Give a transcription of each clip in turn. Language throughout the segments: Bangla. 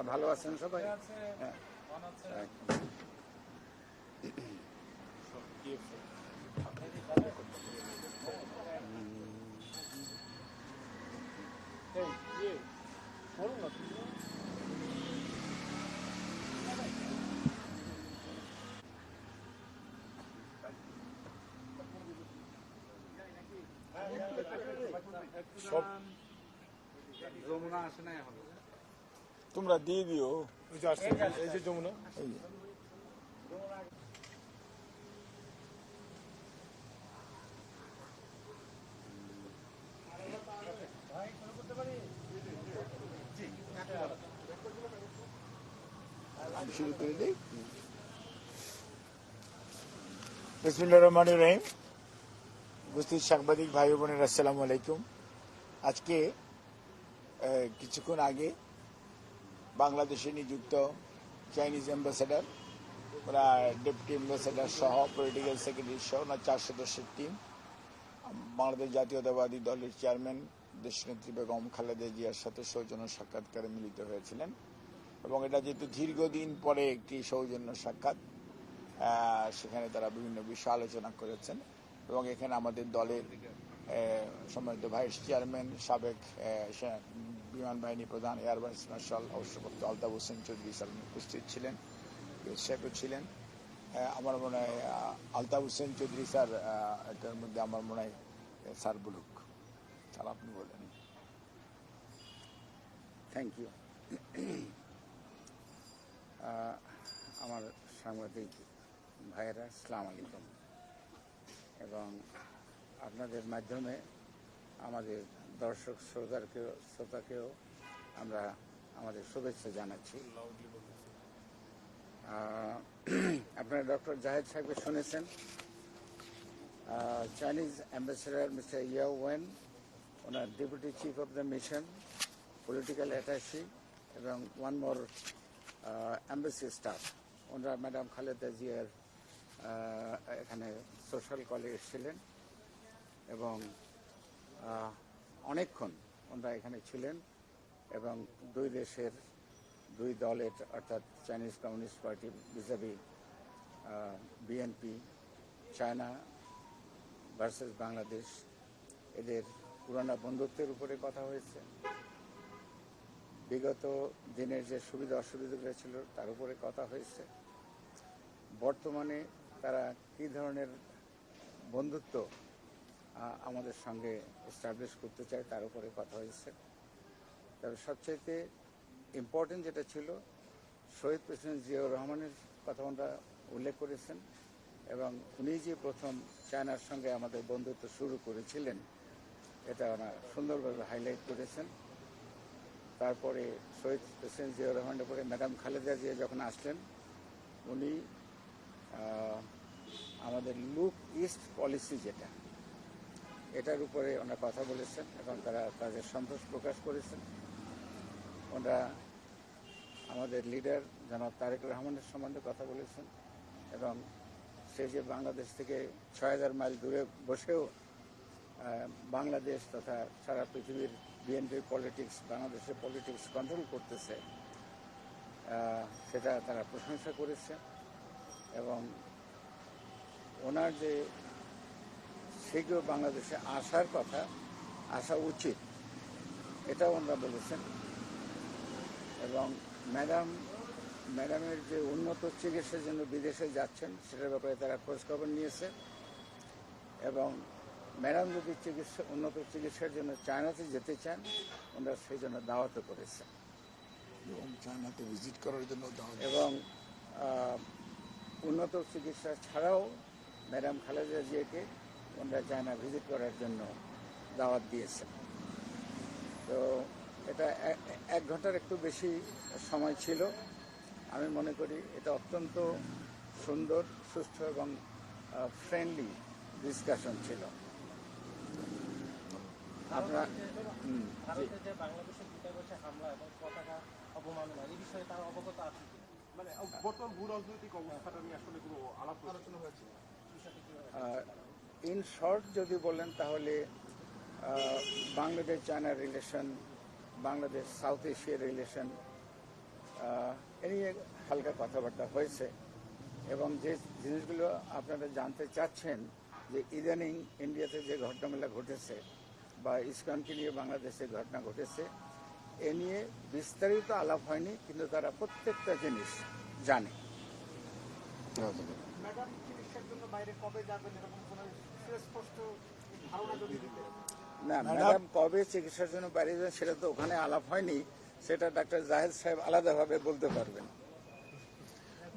আপনারা ভালো আছেন সবাই? হ্যাঁ। সব যমুনা আসে না এখন? তোমরা দিয়ে দিও। এই যে যমুনা। এই শুরু করে দিই। বিসমিল্লাহ রহমান রহিম। উপস্থিত সাংবাদিক ভাই ও বোনের আসসালামু আলাইকুম। আজকে আহ, কিছুক্ষণ আগে বাংলাদেশে নিযুক্ত চাইনিজ অ্যাম্বাসেডার ওরা ডেপুটি অ্যাম্বাসেডার সহ পলিটিক্যাল সেক্রেটারি সহ ওনার চার সদস্যের টিম বাংলাদেশ জাতীয়তাবাদী দলের চেয়ারম্যান দেশনেত্রী বেগম খালেদা জিয়ার সাথে সৌজন্য সাক্ষাৎকারে মিলিত হয়েছিলেন। এবং এটা যেহেতু দীর্ঘদিন পরে একটি সৌজন্য সাক্ষাৎ সেখানে তারা বিভিন্ন বিষয় আলোচনা করেছেন। এবং এখানে আমাদের দলের সম্মানিত ভাইস চেয়ারম্যান সাবেক বিমান বাহিনী প্রধান এয়ার ভাইস মার্শাল অবসরপ্রাপ্ত আলতাফ হোসেন চৌধুরী স্যার উপস্থিত ছিলেন সাহেবও ছিলেন। আমার মনে হয় আলতাফ হোসেন চৌধুরী স্যার এটার মধ্যে আমার মনে হয় স্যার বলুক। স্যার, আপনি বলেন। থ্যাংক ইউ আমার সাংবাদিক ভাইয়েরা, আসসালাম আলাইকুম। এবং আপনাদের মাধ্যমে আমাদের দর্শক শ্রোতাকেও শ্রোতাকেও আমরা আমাদের শুভেচ্ছা জানাচ্ছি। আপনারা ডক্টর জাহেদ সাহেবকে শুনেছেন। Chinese ambassador mister Yao Wen, owner deputy chief of the mission, political attache এবং ওয়ান মোর অ্যাম্বাসি স্টাফ। ওনারা ম্যাডাম খালেদা জিয়ার এখানে সোশ্যাল কলে এসেছিলেন এবং অনেকক্ষণ ওনারা এখানে ছিলেন এবং দুই দেশের, দুই দলের, অর্থাৎ Chinese communist party BJP BNP China versus Bangladesh এদের পুরানো বন্ধুত্বের উপরে কথা হয়েছে। বিগত দিনের যে সুবিধা অসুবিধাগুলো ছিল তার উপরে কথা হয়েছে। বর্তমানে তারা কী ধরনের বন্ধুত্ব আমাদের সঙ্গে এস্টাবলিশ করতে চায়, তার উপরে কথা হয়েছে। তবে সবচাইতে ইম্পর্টেন্ট যেটা ছিল, শহীদ প্রেসিডেন্ট জিয়াউর রহমানের কথা আমরা উল্লেখ করেছেন এবং উনি যে প্রথম চায়নার সঙ্গে আমাদের বন্ধুত্ব শুরু করেছিলেন, এটা ওনার সুন্দরভাবে হাইলাইট করেছেন। তারপরে শহীদ প্রেসিডেন্ট জিয়াউর রহমানের পরে ম্যাডাম খালেদা জিয়া যখন আসলেন, উনি আমাদের লুক ইস্ট পলিসি যেটা এটার উপরে ওনারা কথা বলেছেন এবং তারা তাদের সন্তোষ প্রকাশ করেছেন। ওনারা আমাদের লিডার জনাব তারেক রহমানের সম্বন্ধে কথা বলেছেন এবং সে যে বাংলাদেশ থেকে ছয় হাজার মাইল দূরে বসেও বাংলাদেশ তথা সারা পৃথিবীর বিএনপির পলিটিক্স বাংলাদেশের পলিটিক্স কন্ট্রোল করতেছে সেটা তারা প্রশংসা করেছে এবং ওনার যে শীঘ্র বাংলাদেশে আসার কথা আসা উচিত। এটাও আমরা বলেছেন। এবং ম্যাডাম ম্যাডামের যে উন্নত চিকিৎসার জন্য বিদেশে যাচ্ছেন সেটার ব্যাপারে তারা খোঁজখবর নিয়েছে। এবং ম্যাডাম যদি চিকিৎসা উন্নত চিকিৎসার জন্য চায়নাতে যেতে চান ওনারা সেই জন্য দাওয়াতও করেছেন। এবং চায়নাতে ভিজিট করার জন্য দাওয়াত এবং উন্নত চিকিৎসা ছাড়াও ম্যাডাম খালেদা জিয়াকে ওনারা চায়না ভিজিট করার জন্য দাওয়াত দিয়েছেন তো এটা এক- ঘণ্টার একটু বেশি সময় ছিল। আমি মনে করি এটা অত্যন্ত সুন্দর সুষ্ঠু এবং ফ্রেন্ডলি ডিসকাশন ছিল। আপনারা হুম, জি। ভারতে যে বাংলাদেশের দূতাবাসে হামলা এবং পতাকা বিষয়ে তার অবগত আছে মানে বর্তমান ভূ রাজনৈতিক অবস্থাটা নিয়ে আসলে কোনো আলাপ আলোচনা হয়েছে। ইন শর্ট যদি বলেন তাহলে Bangladesh China relation Bangladesh South Asia relation এ নিয়ে হালকা কথাবার্তা হয়েছে। এবং যে জিনিসগুলো আপনারা জানতে চাচ্ছেন, যে ইদানিং ইন্ডিয়াতে যে ঘটনাগুলো ঘটেছে বা ইসকনকে নিয়ে বাংলাদেশে ঘটনা ঘটেছে, এ নিয়ে বিস্তারিত আলাপ হয়নি, কিন্তু তারা প্রত্যেকটা জিনিস জানে। জন্য বাইরে কবে যাবেন এরকম কোনো সুস্পষ্ট ধারণা যদি দিতে না ম্যাডাম- ম্যাডাম কবে চিকিৎসার জন্য বাইরে যাবেন সেটা তো ওখানে আলাপ হয়নি সেটা ডাক্তার জাহেদ সাহেব আলাদাভাবে বলতে পারবেন।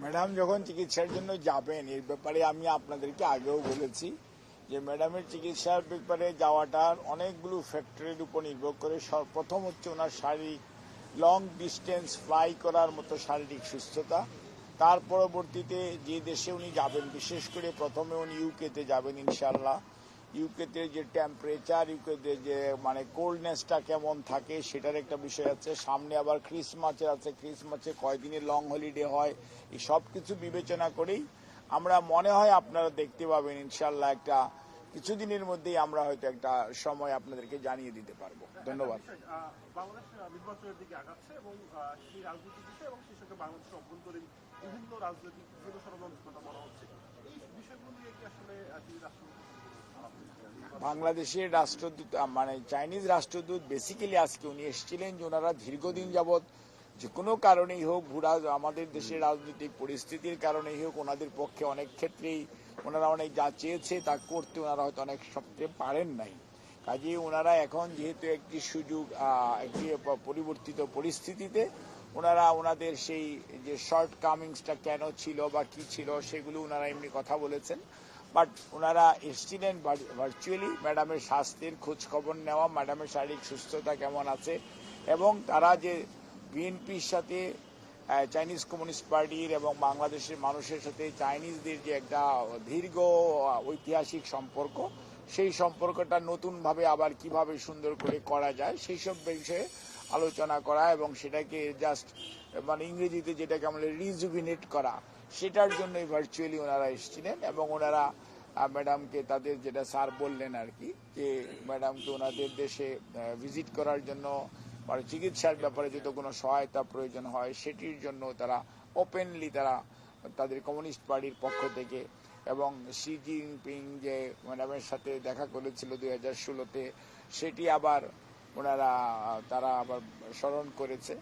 ম্যাডাম যখন চিকিৎসার জন্য যাবেন এর ব্যাপারে আমি আপনাদেরকে আগেও বলেছি যে ম্যাডামের চিকিৎসার ব্যাপারে যাওয়াটার অনেকগুলো ফ্যাক্টরির উপর নির্ভর করে প্রথম হচ্ছে ওনার শারীরিক লং ডিস্টেন্স ফ্লাই করার মতো শারীরিক সুস্থতা তার পরবর্তীতে যে দেশে উনি যাবেন, বিশেষ করে প্রথমে উনি ইউকেতে যাবেন ইনশাল্লাহ ইউকেতে যে টেম্পারেচার ইউকেতে যে মানে কোল্ডনেসটা কেমন থাকে সেটার একটা বিষয় আছে। সামনে আবার ক্রিসমাসের আছে ক্রিসমাসে কয়দিনের লং হলিডে হয়, এই সব কিছু বিবেচনা করেই আমরা মনে হয় আপনারা দেখতে পাবেন ইনশাল্লাহ একটা কিছুদিনের মধ্যেই আমরা হয়তো একটা সময় আপনাদেরকে জানিয়ে দিতে পারব। ধন্যবাদ। বাংলাদেশ নির্বাচনের দিকে আগাচ্ছে এবং সেই এবং সঙ্গে বাংলাদেশের অভ্যন্তরীণ বিভিন্ন রাজনৈতিক বিভিন্ন ষড়যন্ত্রের কথা বলা হচ্ছে। এই বিষয়গুলো নিয়ে কি আসলে? বাংলাদেশের রাষ্ট্রদূত মানে চাইনিজ রাষ্ট্রদূত বেসিক্যালি আজকে উনি এসেছিলেন যে ওনারা দীর্ঘদিন যাবৎ যে কোনো কারণেই হোক ভুরা আমাদের দেশের রাজনৈতিক পরিস্থিতির কারণেই হোক ওনাদের পক্ষে অনেক ক্ষেত্রেই ওনারা অনেক যা চেয়েছে তা করতে ওনারা হয়তো অনেক সপ্তাহে পারেন নাই। কাজে ওনারা এখন যেহেতু একটি সুযোগ একটি পরিবর্তিত পরিস্থিতিতে ওনারা ওনাদের সেই যে শর্ট কামিংসটা কেন ছিল বা কি ছিল, সেগুলো ওনারা এমনি কথা বলেছেন। বাট ওনারা এসেছিলেন ভার্চুয়ালি ম্যাডামের স্বাস্থ্যের খোঁজ খবর নেওয়া ম্যাডামের শারীরিক সুস্থতা কেমন আছে, এবং তারা যে বিএনপির সাথে চাইনিজ কমিউনিস্ট পার্টির এবং বাংলাদেশের মানুষের সাথে চাইনিজদের যে একটা দীর্ঘ ঐতিহাসিক সম্পর্ক, সেই সম্পর্কটা নতুনভাবে আবার কীভাবে সুন্দর করে করা যায়, সেই সব বিষয়ে আলোচনা করা এবং সেটাকে জাস্ট মানে ইংরেজিতে যেটাকে আমরা রিজুভিনেট করা, সেটার জন্যই ভার্চুয়ালি ওনারা এসেছিলেন এবং ওনারা ম্যাডামকে তাদের যেটা স্যার বললেন আর কি, যে ম্যাডামকে ওনাদের দেশে ভিজিট করার জন্য মানে চিকিৎসার ব্যাপারে যদি কোনো সহায়তা প্রয়োজন হয়, সেটির জন্য তারা ওপেনলি তারা তাদের কমিউনিস্ট পার্টির পক্ষ থেকে এবং শি জিনপিং যে ম্যাডামের সাথে দেখা করেছিল দুই হাজার ষোলোতে, সেটি আবার ওনারা তারা আবার স্মরণ করেছে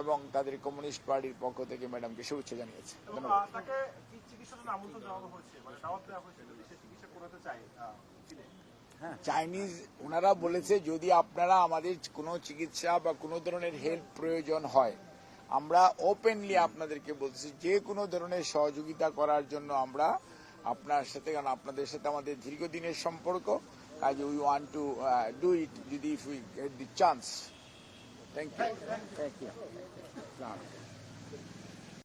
এবং তাদের কমিউনিস্ট পার্টির পক্ষ থেকে ম্যাডামকে শুভেচ্ছা জানিয়েছে। মানে চীনে চাইনিজ ওনারা বলেছে যদি আপনারা আমাদের কোনো চিকিৎসা বা কোনো ধরনের হেল্প প্রয়োজন হয় আমরা ওপেনলি আপনাদেরকে বলছি যে কোনো ধরনের সহযোগিতা করার জন্য আমরা আপনার সাথে কারণ আপনাদের সাথে আমাদের দীর্ঘদিনের সম্পর্ক as we want to uh, do it if we get the chance. Thank you. Thank you. Thank you.